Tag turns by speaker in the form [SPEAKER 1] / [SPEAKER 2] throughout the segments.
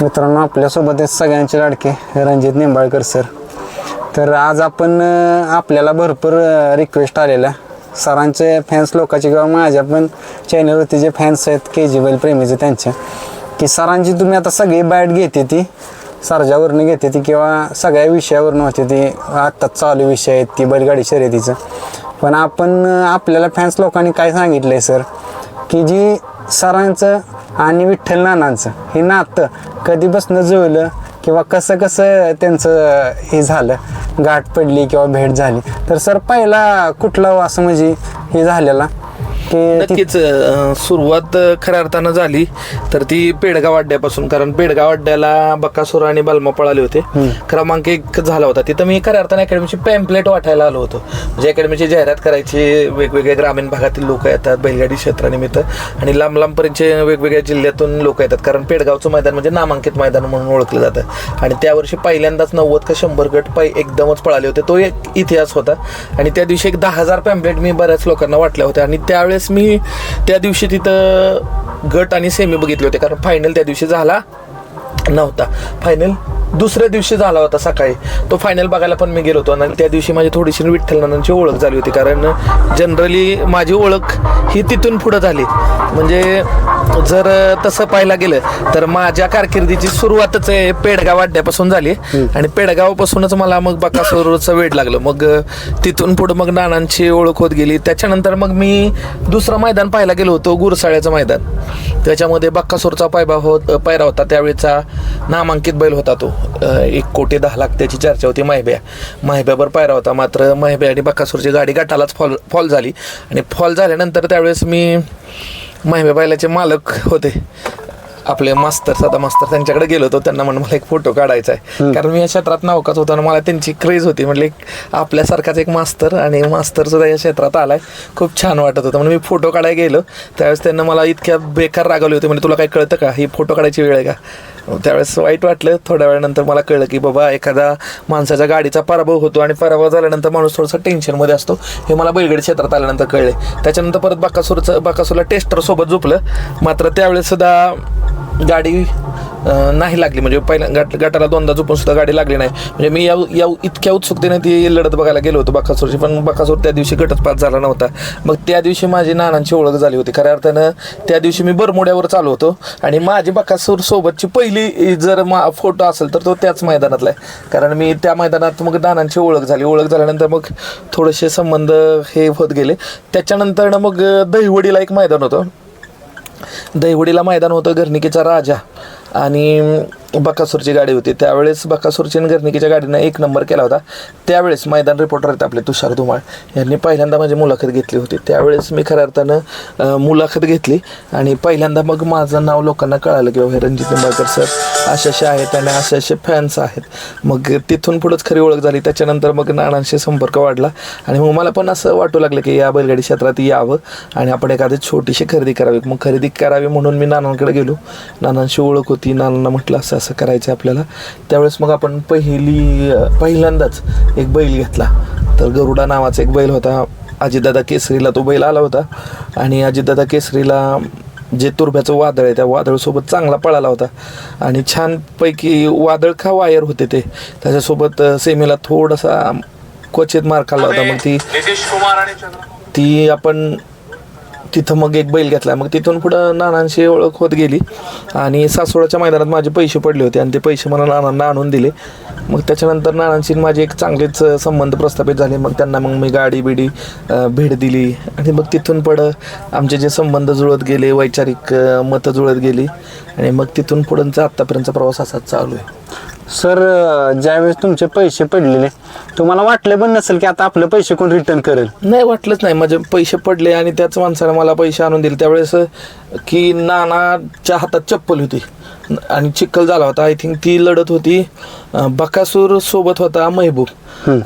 [SPEAKER 1] मित्रांनो आपल्यासोबत आहेत सगळ्यांचे लाडके रणजित निंबाळकर सर. तर आज आपण आपल्याला भरपूर रिक्वेस्ट आलेल्या. सरांचे फॅन्स लोकांचे किंवा माझ्या पण चॅनलवरती जे फॅन्स आहेत के जी बैल प्रेमीचे त्यांचे. की सरांची तुम्ही आता सगळी बॅट घेते ती सरजावरनं घेते ती किंवा सगळ्या विषयावरनं होते ती. आत्ताच चालू विषय आहेत ती बैलगाडी शर्यतीचं. पण आपण आपल्याला फॅन्स लोकांनी काय सांगितलं आहे सर? की जी सरांचं आणि विठ्ठल नानांचं. हे नातं कधीपासून जुळलं किंवा कसं कसं त्यांचं हे झालं गाठ पडली किंवा भेट झाली. तर सर पहिला कुठला असं म्हणजे हे झालेला? की ती-
[SPEAKER 2] नक्कीच अं, सुरुवात अं, खऱ्या अर्थानं झाली. तर ती पेडगाव अड्ड्यापासून कारण पेडगाव अड्ड्याला बक्कासूर आणि बालमा पळाले होते. क्रमांक एक झाला होता. तिथं मी खऱ्या अर्थानं अकॅडमीची पॅम्पलेट वाटायला आलो होतो. म्हणजे अकॅडमीची जाहिरात करायची वेगवेगळ्या ग्रामीण भागातील लोक येतात बैलगाडी क्षेत्रानिमित्त. आणि लांब लांबपर्यंतचे वेगवेगळ्या जिल्ह्यातून लोक येतात. कारण पेडगावचं मैदान म्हणजे नामांकित मैदान म्हणून ओळखलं जातं. आणि त्या वर्षी पहिल्यांदाच नव्वद का शंभर गट पै एकदमच पळाले होते. तो एक इतिहास होता. आणि त्या दिवशी एक दहा हजार पॅम्पलेट मी बऱ्याच लोकांना वाटल्या होत्या. आणि त्यावेळेस मी त्या दिवशी तिथं गट आणि सेमी बघितले होते. कारण फायनल त्या दिवशी झाला नव्हता. फायनल दुसऱ्या दिवशी झाला होता सकाळी. तो फायनल बघायला पण मी गेलो होतो आणि त्या दिवशी माझी थोडीशी विठ्ठलनानांची ओळख झाली होती कारण जनरली माझी ओळख ही तिथून पुढं झाली. म्हणजे जर तसं पाहायला गेलं तर माझ्या कारकिर्दीची सुरुवातच आहे पेडगाव अड्ड्यापासून झाली. आणि पेडगावपासूनच मला मग बकासूरचं वेळ लागलं. मग तिथून पुढं मग नानांची ओळख होत गेली. त्याच्यानंतर मग मी दुसरं मैदान पाहायला गेलो होतो गुरसाळ्याचं मैदान. त्याच्यामध्ये बक्कासूरचा पायबा होत पायरा होता. त्यावेळेचा नामांकित बैल होता तो. एक कोटी दहा लाख त्याची चर्चा होती माहिब्या. माहिब्यावर पायरा होता मात्र माहिब्या आणि बक्कासूरची गाडी गटालाच फॉल फॉल झाली. आणि फॉल झाल्यानंतर त्यावेळेस मी माहिब्या बैलाचे मालक होते. आपले मास्तर साधा मास्तर त्यांच्याकडे गेलो होतो. त्यांना म्हणून मला एक फोटो काढायचा आहे. कारण मी या क्षेत्रात नावकाच होतो आणि मला त्यांची क्रेज होती. म्हटले एक आपल्यासारखाच एक मास्तर आणि मास्तर सुद्धा या क्षेत्रात आलाय. खूप छान वाटत होतं. म्हणून मी फोटो काढायला गेलो. त्यावेळेस त्यांना मला इतक्या बेकार रागवले होते. म्हणजे तुला काय कळतं का? ही फोटो काढायची वेळ आहे का? त्यावेळेस वाईट वाटलं. थोड्या वेळानंतर मला कळलं की बाबा एखादा माणसाच्या गाडीचा पराभव होतो आणि पराभव झाल्यानंतर माणूस थोडासा टेन्शनमध्ये असतो. हे मला बैलगड क्षेत्रात आल्यानंतर कळले. त्याच्यानंतर परत बाकासूरचं बाकासूरला टेस्टरसोबत झोपलं. मात्र त्यावेळेस सुद्धा गाडी नाही लागली. म्हणजे पहिल्या गट गटाला दोनदा झोपून सुद्धा गाडी लागली नाही. म्हणजे मी या या इतक्या उत्सुकतेने ती लढत बघायला गेलो होतो बाकासूरची. पण बाकासूर त्या दिवशी गटच पास झाला नव्हता. मग त्या दिवशी माझी नानांची ओळख झाली होती. खऱ्या अर्थानं त्या दिवशी मी बरमोड्यावर चालू होतो. आणि माझी बाकासूर सोबतची पहिली जर मा फोटो असेल तर तो त्याच मैदानातला आहे. कारण मी त्या मैदानात मग नानांची ओळख झाली. ओळख झाल्यानंतर मग थोडेसे संबंध हे होत गेले. त्याच्यानंतर मग दहिवडीला एक मैदान होतं. दहिवडीला मैदान होतं घरणिकेचा राजा. आणि बकासूरची गाडी होती. त्यावेळेस बकासूरची आणि घरणिकेच्या गाडीनं एक नंबर केला होता. त्यावेळेस मैदान रिपोर्टर आहेत आपले तुषार धुमाळ. यांनी पहिल्यांदा माझी मुलाखत घेतली होती. त्यावेळेस मी खऱ्या अर्थानं मुलाखत घेतली. आणि पहिल्यांदा मग माझं नाव लोकांना कळालं की बाबा हे रणजित निंबाळकर सर असे असे आहेत आणि असे असे फॅन्स आहेत. मग तिथून पुढंच खरी ओळख झाली. त्याच्यानंतर मग नानांशी संपर्क वाढला. आणि मग मला पण असं वाटू लागलं की या बैलगाडी क्षेत्रात यावं आणि आपण एखादी छोटीशी खरेदी करावी. मग खरेदी करावी म्हणून मी नानांकडे गेलो. नानांशी ओळख होती. नानांना म्हटलं असं असं करायचं आपल्याला. त्यावेळेस मग आपण पहिली पहिल्यांदाच एक बैल घेतला. तर गरुडा नावाचा एक बैल होता. अजितदादा केसरीला तो बैल आला होता. आणि अजितदादा केसरीला जे तुरब्याचं वादळ आहे त्या वादळसोबत चांगला पळाला होता. आणि छानपैकी वादळ का वायर होते ते त्याच्यासोबत सेमीला थोडासा क्वचित मार खाल्ला होता. मग ती ती आपण तिथं मग एक बैल घेतला. मग तिथून पुढं नानांशी ओळख होत गेली. आणि सासवडाच्या मैदानात माझे पैसे पडले होते आणि ते पैसे मला नानांना आणून दिले. मग त्याच्यानंतर नानांशी माझे एक चांगलेच संबंध प्रस्थापित झाले. मग त्यांना मग मी गाडी बिडी भेट दिली. आणि मग तिथून पुढं आमचे जे संबंध जुळत गेले वैचारिक मतं जुळत गेली. आणि मग तिथून पुढंचा आत्तापर्यंतचा प्रवास असाच चालू आहे.
[SPEAKER 1] सर ज्यावेळेस तुमचे पैसे पडलेले तुम्हाला वाटलं पण नसेल की आता आपले पैसे कोण रिटर्न करेल?
[SPEAKER 2] नाही वाटलंच नाही. माझे पैसे पडले आणि त्याच माणसाने मला पैसे आणून दिले. त्यावेळेस की नानाच्या हातात चप्पल होती. आणि चिखल झाला होता. आय थिंक ती लढत होती बकासूर सोबत होता महबूब.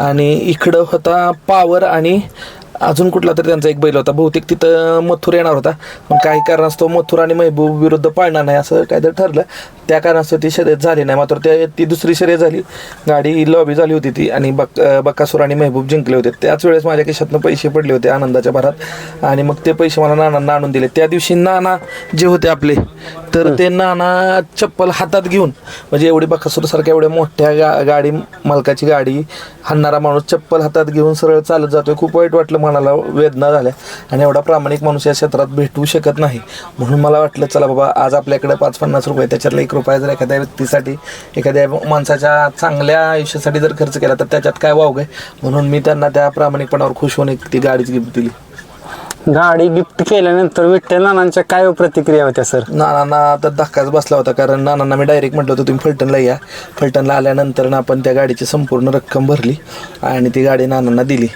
[SPEAKER 2] आणि इकडं होता पावर आणि अजून कुठला तरी त्यांचा एक बैल होता. बहुतेक तिथं मथुर येणार होता. पण काही कारणास्तव मथुर आणि महबूब विरुद्ध पाळणार नाही असं काहीतरी ठरलं. त्या कारणास्तव ती शर्यत झाली नाही. मात्र त्या ती दुसरी शर्यत झाली. गाडी लॉबी झाली होती ती आणि बक बक्कासूर आणि महबूब जिंकले होते. त्याच वेळेस माझ्या खिशातनं पैसे पडले होते आनंदाच्या भरात. आणि मग ते पैसे मला नानांना आणून दिले. त्या दिवशी नाना जे होते आपले तर ते नाना चप्पल हातात घेऊन म्हणजे एवढी बक्कासूरसारख्या एवढ्या मोठ्या गा गाडी मालकाची गाडी हाणणारा माणूस चप्पल हातात घेऊन सरळ चालत जातोय. खूप वाईट वाटलं मला. मनाला वेदना झाल्या आणि एवढा प्रामाणिक माणूस या क्षेत्रात भेटू शकत नाही. म्हणून मला वाटलं चला बाबा आज आपल्याकडे पाच पन्नास रुपये त्याच्यातला एक रुपया जर एखाद्या व्यक्तीसाठी एखाद्या माणसाच्या चांगल्या आयुष्यासाठी जर खर्च केला तर त्याच्यात काय वाव आहे? म्हणून मी त्यांना त्या प्रामाणिकपणावर खुश होऊन एक ती गाडीच गिफ्ट दिली.
[SPEAKER 1] गाडी गिफ्ट केल्यानंतर विठ्ठल नानांच्या काय प्रतिक्रिया होत्या सर?
[SPEAKER 2] नानांना तर धक्काच बसला होता कारण नानांना मी डायरेक्ट म्हटलं होतं तुम्ही फलटणला या. फलटणला आल्यानंतर आपण त्या गाडीची संपूर्ण रक्कम भरली आणि ती गाडी नानांना दिली.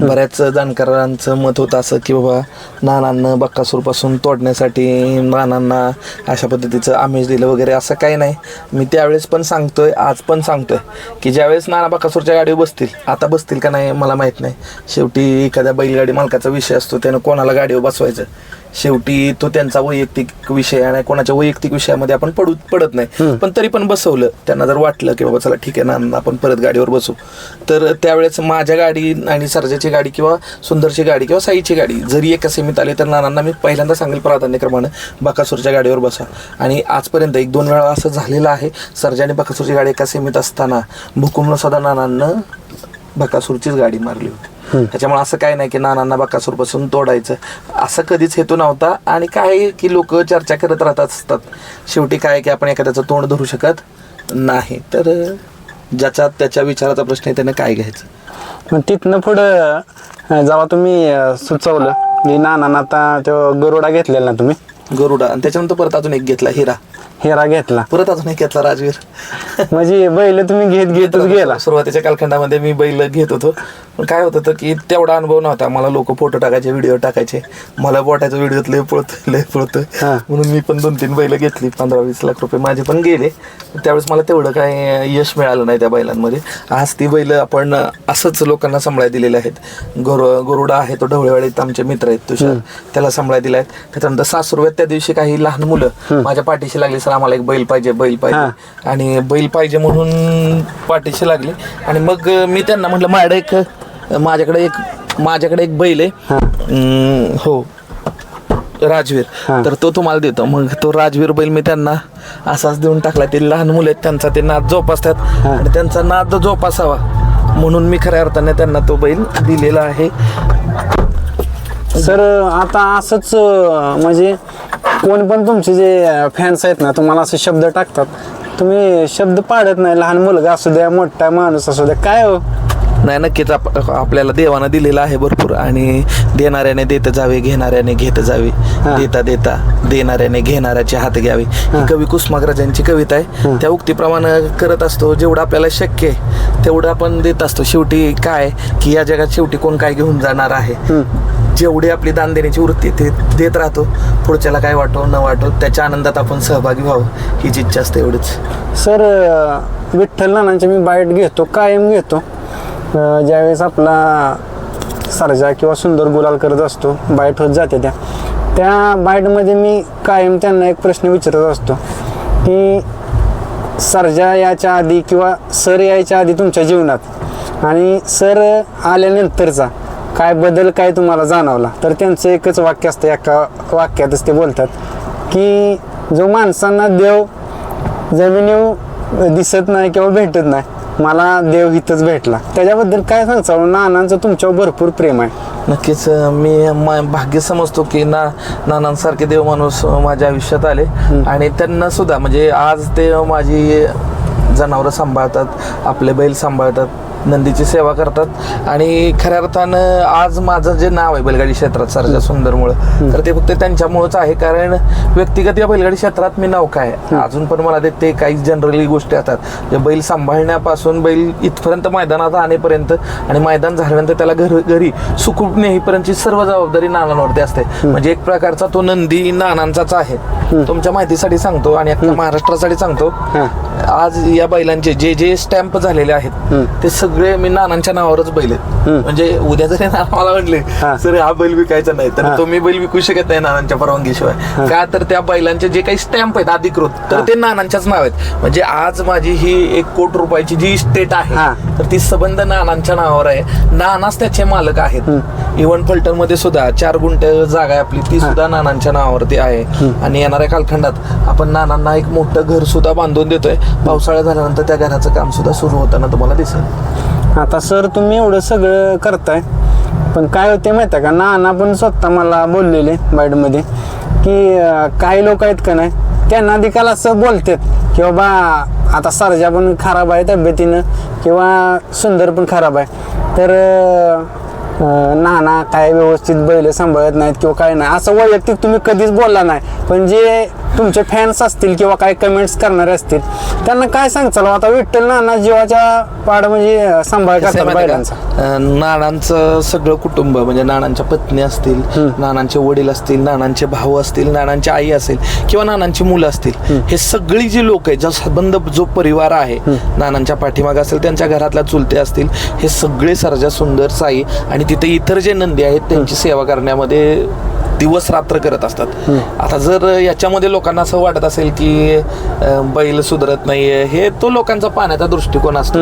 [SPEAKER 2] बऱ्याच जाणकारांचं मत होतं असं की बाबा नानांना बक्कासूरपासून तोडण्यासाठी नानांना अशा पद्धतीचं आमिष दिलं वगैरे असं काही नाही. मी त्यावेळेस पण सांगतोय आज पण सांगतोय की ज्यावेळेस नाना बक्कासूरच्या गाडीवर बसतील आता बसतील का नाही मला माहीत नाही. शेवटी एखाद्या बैलगाडी मालकाचा विषय असतो त्यानं कोणाला गाडीवर बसवायचं? शेवटी तो त्यांचा वैयक्तिक विषय आणि कोणाच्या वैयक्तिक विषयामध्ये आपण पडू पडत नाही. पण तरी पण बसवलं. त्यांना जर वाटलं की बाबा चला ठीक आहे ना आपण परत गाडीवर बसू. तर त्यावेळेस माझ्या गाडी आणि सर्जाची गाडी किंवा सुंदरची गाडी किंवा साईची गाडी जरी एका सीमित आली तर नानांना मी पहिल्यांदा सांगेल प्राधान्यक्रमानं बकासूरच्या गाडीवर बसा. आणि आजपर्यंत एक दोन वेळा असं झालेलं आहे सर्जा आणि बकासूरची गाडी एका सीमित असताना भुकुमनं सुद्धा नानांना बकासूरचीच गाडी मारली होती. त्याच्यामुळे असं काय नाही की नानांना बकासूरपासून तोडायचं. असं कधीच हेतू नव्हता आणि काय की लोक चर्चा करत राहत असतात. शेवटी काय की आपण एखाद्याचं तोंड धरू शकत नाही. तर ज्याचा त्याच्या विचाराचा प्रश्न आहे त्यानं काय घ्यायचं?
[SPEAKER 1] तिथनं पुढं जेव्हा तुम्ही सुचवलं की नानांना आता तो गरुडा घेतलेला ना तुम्ही?
[SPEAKER 2] गरुडा. आणि त्याच्यानंतर परत अजून एक घेतला हिरा.
[SPEAKER 1] हिरा घेतला.
[SPEAKER 2] परत अजून एक घेतला राजवीर.
[SPEAKER 1] म्हणजे बैल तुम्ही घेत घेतच गेला.
[SPEAKER 2] सुरुवातीच्या कालखंडामध्ये मी बैल घेत होतो. पण काय होत होतं की तेवढा अनुभव नव्हता. मला लोक फोटो टाकायचे व्हिडिओ टाकायचे. मला बोटायचं व्हिडिओत लय पळतोय लय पळतोय.
[SPEAKER 1] हा.
[SPEAKER 2] म्हणून मी पण दोन तीन बैल घेतली पंधरा वीस लाख रुपये माझे पण गेले. त्यावेळेस मला तेवढं काय यश मिळालं नाही त्या बैलांमध्ये. आज ती बैल आपण असंच लोकांना सांभाळाय दिलेले आहेत. गोरु गोरुडा आहे तो ढवळेवाडीत आमचे मित्र आहेत तुषार. त्याला सांभाळाय दिलाय त्याच्यानंतर सासुरव्यात त्या दिवशी काही लहान मुलं. माझ्या पाठीशी लागली सर आम्हाला एक बैल पाहिजे बैल पाहिजे. आणि बैल पाहिजे म्हणून पाठीशी लागली. आणि मग मी त्यांना म्हटलं माझ्याकडे एक माझ्याकडे एक माझ्याकडे एक बैल आहे. अं, हो. राजवीर. तर तो तुम्हाला देतो. मग तो राजवीर बैल मी त्यांना असाच देऊन टाकला ते लहान मुलं आहेत त्यांचा ते नाद जोपासतात. आणि त्यांचा नाद जोपासावा. म्हणून मी खऱ्या अर्थाने त्यांना तो बैल दिलेला आहे.
[SPEAKER 1] सर आता असंच अं, म्हणजे कोण पण तुमचे जे फॅन्स आहेत ना तुम्हाला असे शब्द टाकतात. तुम्ही शब्द पाडत नाही. लहान मुलगा असू द्या मोठा माणूस असू द्या. काय हो?
[SPEAKER 2] नाही नक्कीच आप आपल्याला देवानं दिलेला आहे भरपूर आणि देणाऱ्याने देत जावे घेणाऱ्याने घेत जावे. देता देता देणाऱ्याने घेणाऱ्याचे हात घ्यावे. ही कवी कुसुमाग्रजांची कविता आहे. त्या उक्तीप्रमाणे करत असतो जेवढं आपल्याला शक्य आहे तेवढं आपण देत असतो. शेवटी काय की या जगात शेवटी कोण काय घेऊन जाणार आहे? जेवढी आपली दान देण्याची वृत्ती ते देत राहतो पुढच्याला काय वाटो न वाटो त्याच्या आनंदात आपण सहभागी व्हावं हीच इच्छा असते एवढीच.
[SPEAKER 1] सर विठ्ठल नानांचे मी बाईट घेतो कायम घेतो. ज्यावेळेस आपला सरजा किंवा सुंदर गुलाल करत असतो बाईट होत जाते त्या. त्या बाईटमध्ये मी कायम त्यांना एक प्रश्न विचारत असतो की सरजा याच्या आधी किंवा सर यायच्या आधी तुमच्या जीवनात आणि सर आल्यानंतरचा काय बदल काय तुम्हाला जाणवला? तर त्यांचं एकच वाक्य असतं एका वाक्यातच ते बोलतात की जो माणसांना देव जमिनीव दिसत नाही किंवा भेटत नाही मला देव इथंच भेटला. त्याच्याबद्दल काय सांगता नानांचं तुमच्यावर भरपूर प्रेम आहे.
[SPEAKER 2] नक्कीच अं, मी म- भाग्य समजतो की ना नानांसारखे देव माणूस अं, माझ्या आयुष्यात आले. आणि त्यांना सुद्धा म्हणजे आज ते माझी जनावरं सांभाळतात आपले बैल सांभाळतात. नंदीची सेवा करतात. आणि खऱ्या अर्थानं आज माझं जे नाव आहे बैलगाडी क्षेत्रात सरजा सुंदरमुळं तर ते फक्त त्यांच्यामुळंच आहे. कारण व्यक्तिगत या बैलगाडी क्षेत्रात मी नाव काय अजून पण मला ते काही जनरली गोष्टी असतात जे बैल सांभाळण्यापासून बैल इथपर्यंत मैदानात आणेपर्यंत आणि मैदान झाल्यानंतर त्याला घर घरी सुखरूप नेईपर्यंतची सर्व जबाबदारी नानांवरती असते. म्हणजे एक प्रकारचा तो नंदी नानांचाच आहे. तुमच्या माहितीसाठी सांगतो आणि अख्ख्या महाराष्ट्रासाठी सांगतो. आज या बैलांचे जे जे स्टॅम्प झालेले आहेत ते सगळे मी नानांच्या नावावरच बैल आहेत. म्हणजे उद्या जरी नाना मला म्हटले
[SPEAKER 1] हा.
[SPEAKER 2] सर हा बैल विकायचा नाही. तर तो मी बैल विकू शकत नाही नानांच्या परवानगीशिवाय. का तर त्या बैलांचे जे काही स्टॅम्प आहेत अधिकृत तर ते नानांच्याच नाव आहेत. म्हणजे आज माझी ही एक कोटी रुपयाची जी इस्टेट
[SPEAKER 1] हा.
[SPEAKER 2] आहे तर ती संबंध नानांच्या नावावर आहे. नानाच त्याचे मालक आहेत. इव्हन फलटणमध्ये सुद्धा चार गुंठ जागा आहे आपली ती सुद्धा नानांच्या नावावरती आहे. आणि येणाऱ्या कालखंडात आपण नानांना एक मोठं घर सुद्धा बांधून देतोय. पावसाळा झाल्यानंतर त्या घराचं काम सुद्धा सुरू होताना तुम्हाला दिसेल.
[SPEAKER 1] आता सर तुम्ही एवढं सगळं करताय. पण काय होते माहिती आहे का? नाना पण स्वतः मला बोललेले बाईटमध्ये की काही लोक आहेत का नाही त्यांना देखील असं बोलतात की बाबा आता सरजा पण खराब आहे तब्येतीनं किंवा सुंदर पण खराब आहे. तर नाना काय व्यवस्थित बैल सांभाळत नाहीत किंवा काय नाही असं वैयक्तिक तुम्ही कधीच बोलला नाही. पण जे तुमचे फॅन्स असतील किंवा काय कमेंट्स करणारे असतील त्यांना काय सांगचाल? आता विठ्ठल नाना जीवाच्या पाड म्हणजे सांभाळ करतात बैलांचा.
[SPEAKER 2] नानांचं सगळं कुटुंब म्हणजे नानांच्या पत्नी असतील नानांचे वडील असतील नानांचे भाऊ असतील नानांची आई असेल किंवा नानांची मुलं असतील हे सगळी जी लोक आहेत जो संबंध जो परिवार आहे नानांच्या पाठीमाग असेल त्यांच्या घरातल्या चुलते असतील हे सगळे सर्जा सुंदर साई आणि तिथे इतर जे नंदी आहेत त्यांची सेवा करण्यामध्ये दिवस रात्र करत असतात. आता जर याच्यामध्ये लोकांना असं वाटत असेल की अं, बैल सुधरत नाहीये हे तो लोकांचा पाण्याचा दृष्टिकोन असतो.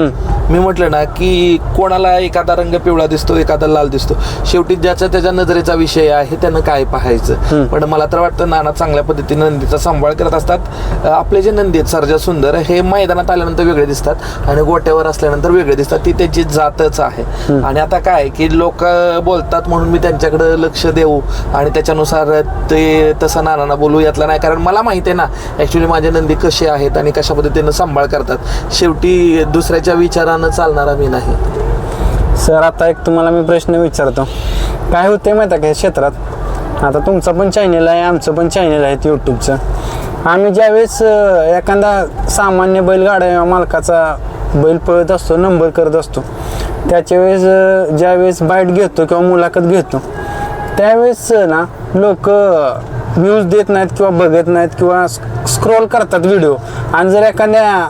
[SPEAKER 2] मी म्हटलं ना की कोणाला एखादा रंग पिवळा दिसतो एखादा लाल दिसतो शेवटी ज्याच्या त्याच्या नजरेचा विषय आहे त्यानं काय पाहायचं? पण मला तर वाटतं नाना चांगल्या पद्धतीने नंदीचा सांभाळ करत असतात. अं, आपले जे नंदी आहेत सर्जा सुंदर हे मैदानात आल्यानंतर वेगळे दिसतात आणि गोट्यावर असल्यानंतर वेगळे दिसतात. ती त्याची जातच आहे. आणि आता काय की लोक बोलतात म्हणून मी त्यांच्याकडे लक्ष देऊ आणि त्याच्यानुसार ते तसं नानांना बोलू यातलं नाही. कारण मला माहिती आहे ना ॲक्च्युली माझे नंदी कसे आहेत आणि कशा पद्धतीनं सांभाळ करतात. शेवटी दुसऱ्याच्या विचारानं चालणारा मी नाही.
[SPEAKER 1] सर आता एक तुम्हाला मी प्रश्न विचारतो. काय होते माहिती आहे का या क्षेत्रात? आता तुमचं पण चॅनल आहे आमचं पण चॅनल आहे यूट्यूबचं आम्ही ज्यावेळेस एखादा सामान्य बैलगाड्या मालकाचा बैल पळत असतो नंबर करत असतो त्याच्या वेळेस ज्यावेळेस बाईट घेतो किंवा मुलाखत घेतो त्यावेळेस ना लोक व्ह्यूज देत नाहीत किंवा बघत नाहीत किंवा स्क्रोल करतात व्हिडिओ आणि जर एखाद्या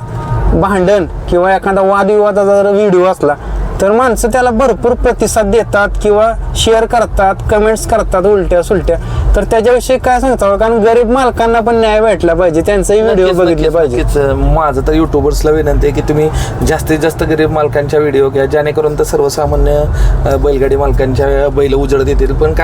[SPEAKER 1] भांडण किंवा एखादा वादविवादाचा जर व्हिडिओ असला तर माणसं त्याला भरपूर प्रतिसाद देतात किंवा शेअर करतात कमेंट्स करतात उलट्या सुलट्या. तर त्याच्याविषयी काय सांगता कारण गरीब मालकांना पण न्याय भेटला पाहिजे. त्यांचाही व्हिडिओ बघितले पाहिजे.
[SPEAKER 2] माझं तर युट्यूबर्सला विनंती आहे की तुम्ही जास्तीत जास्त गरीब मालकांच्या व्हिडिओ घ्या जेणेकरून तर सर्वसामान्य बैलगाडी मालकांच्या बैल उजळ देतील. पण काय